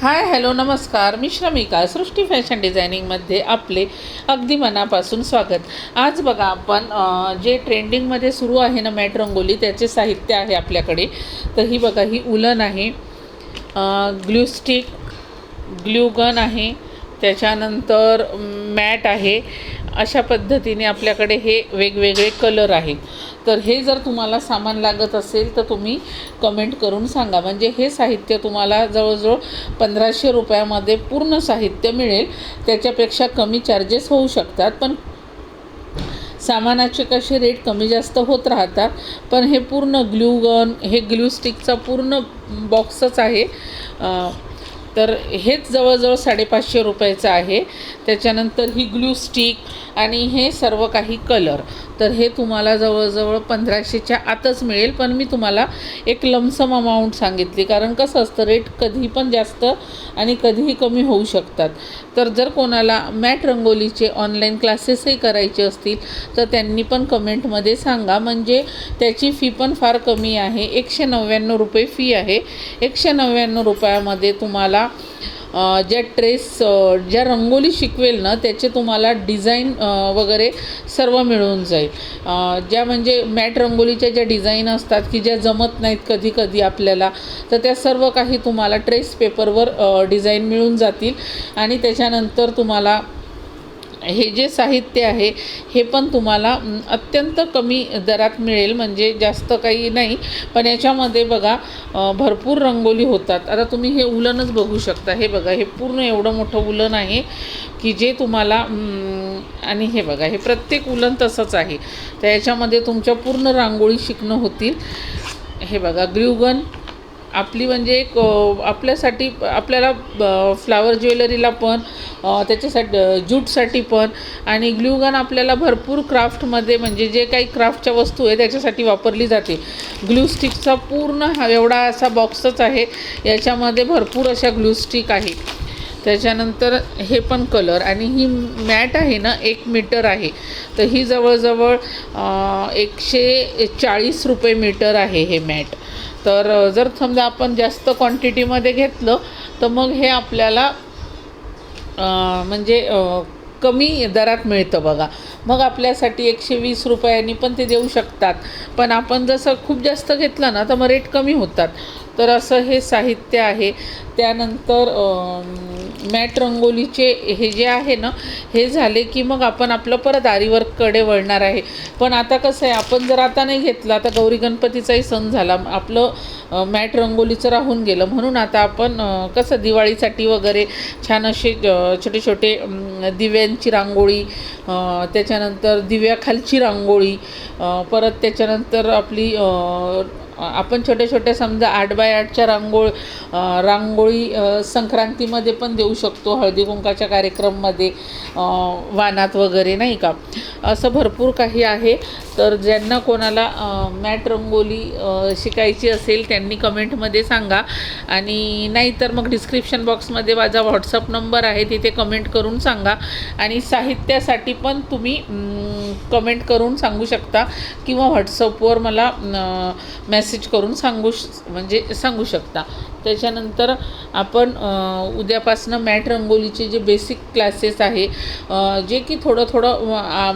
Hi hello नमस्कार. मी श्रमिका सृष्टी fashion डिझायनिंगमध्ये आपले अगदी मनापासून स्वागत. आज बघा आपण जे ट्रेंडिंगमध्ये सुरू आहे ना मॅट रंगोली त्याचे साहित्य आहे आपल्याकडे. तर ही बघा ही उलन आहे. ग्लूस्टिक ग्ल्यूगन आहे. त्याच्यानंतर मॅट आहे. अशा पद्धतीने आपल्याकडे हे वेगवेगळे कलर आहेत तर हे जर तुम्हाला सामान लागत असेल तर तुम्ही कमेंट करून सांगा. म्हणजे हे साहित्य तुम्हाला जवळजवळ पंधराशे रुपयामध्ये पूर्ण साहित्य मिळेल. त्याच्यापेक्षा कमी चार्जेस होऊ शकतात. पण सामानाचे कसे रेट कमी जास्त होत राहतात पण हे पूर्ण ग्लू गन हे ग्लू स्टिकचा पूर्ण बॉक्सच आहे. तर हेच जवळजवळ साडेपाचशे रुपयाचं आहे. त्याच्यानंतर ही ग्लू स्टिक आणि हे सर्व काही कलर. तर हे तुम्हाला जवळजवळ पंधराशेच्या आतच मिळेल. पण मी तुम्हाला एक लमसम अमाऊंट सांगितली. कारण कसं असतं रेट कधी पण जास्त आणि कधीही कमी होऊ शकतात. तर जर कोणाला मॅट रंगोलीचे ऑनलाईन क्लासेसही करायचे असतील तर त्यांनी पण कमेंटमध्ये सांगा. म्हणजे त्याची फी पण फार कमी आहे. एकशे नव्याण्णव रुपये फी आहे. एकशे नव्याण्णव रुपयामध्ये तुम्हाला ज्या ट्रेस ज्या रंगोली शिकवेल ना त्याचे तुम्हाला डिझाईन वगैरे सर्व मिळून जाईल. ज्या म्हणजे मॅट रंगोलीच्या ज्या डिझाईन असतात की ज्या जमत नाहीत कधी कधी आपल्याला तर त्या सर्व काही तुम्हाला ट्रेस पेपरवर डिझाईन मिळून जातील. आणि त्याच्यानंतर तुम्हाला हे जे साहित्य आहे हे पण तुम्हाला अत्यंत कमी दरात मिळेल म्हणजे जास्त काही नाही. पण याच्यामध्ये बघा भरपूर रंगोली होतात. आता तुम्ही हे उलनच बघू शकता. हे बघा हे पूर्ण एवढं मोठं उलन आहे की जे तुम्हाला आणि हे बघा हे प्रत्येक उलन तसंच आहे. तर याच्यामध्ये तुमच्या पूर्ण रांगोळी शिकणं होतील. हे बघा ग्ल्यूगन आपली म्हणजे एक आपल्यासाठी आपल्याला फ्लावर ज्वेलरीला पण त्याच्यासाठी जूटसाठी ज्यूटसाठी पण. आणि ग्ल्यूगन आपल्याला भरपूर क्राफ्टमध्ये म्हणजे जे काही क्राफ्टच्या वस्तू आहे त्याच्यासाठी वापरली जाते. ग्लू स्टिकचा पूर्ण हा एवढा असा बॉक्सच आहे. याच्यामध्ये भरपूर अशा ग्लू स्टिक आहे. त्याच्यानंतर हे पण कलर. आणि ही मॅट आहे ना एक मीटर आहे. तर ही जवळजवळ एकशे चाळीस रुपये मीटर आहे हे मॅट. तर जर समजा आपण जास्त क्वांटिटीमध्ये घेतलं तर मग हे आपल्याला म्हणजे कमी दरात मिळतं बघा. मग आपल्यासाठी एकशे वीस रुपयांनी पण ते देऊ शकतात. पण आपण जसं खूप जास्त घेतलं ना तर मग रेट कमी होतात. तर असं हे साहित्य आहे. त्यानंतर मॅट रंगोलीचे हे जे आहे ना हे झाले की मग आपण आपलं परत आरीवर्ककडे वळणार आहे. पण आता कसं आहे आपण जर आता नाही घेतलं आता गौरी गणपतीचाही सण झाला आपलं मॅट रंगोलीचं राहून गेलं. म्हणून आता आपण कसं दिवाळीसाठी वगैरे छान असे छोटे छोटे दिव्यांची रांगोळी त्याच्यानंतर दिव्याखालची रांगोळी परत त्याच्यानंतर आपली आपण छोट्या छोट्या समजा आठ बाय आठच्या रांगोळ रांगोळी संक्रांतीमध्ये पण देऊ शकतो हळदी कुंकाच्या कार्यक्रममध्ये वानात वगैरे नाही का? असं भरपूर काही आहे. तर ज्यांना कोणाला मॅट रंगोली शिकायची असेल त्यांनी कमेंटमध्ये सांगा. आणि नाहीतर मग डिस्क्रिप्शन बॉक्समध्ये माझा व्हॉट्सअप नंबर आहे तिथे कमेंट करून सांगा. आणि साहित्यासाठी पण तुम्ही कमेंट करून सांगू शकता. किंवा व्हॉट्सअपवर मला मेसेज मेसेज करून सांगू श म्हणजे सांगू शकता. त्याच्यानंतर आपण उद्यापासनं मॅट रंगोलीचे जे बेसिक क्लासेस आहे जे की थोडं थोडं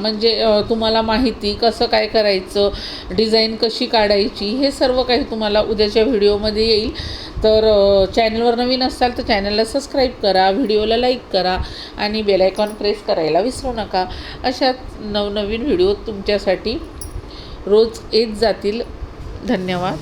म्हणजे तुम्हाला माहिती कसं काय करायचं डिझाईन कशी काढायची हे सर्व काही तुम्हाला उद्याच्या व्हिडिओमध्ये येईल. तर चॅनलवर नवीन असाल तर चॅनलला सबस्क्राईब करा व्हिडिओला लाईक करा आणि बेलायकॉन प्रेस करायला विसरू नका. अशा नवनवीन व्हिडिओ तुमच्यासाठी रोज येत जातील. धन्यवाद.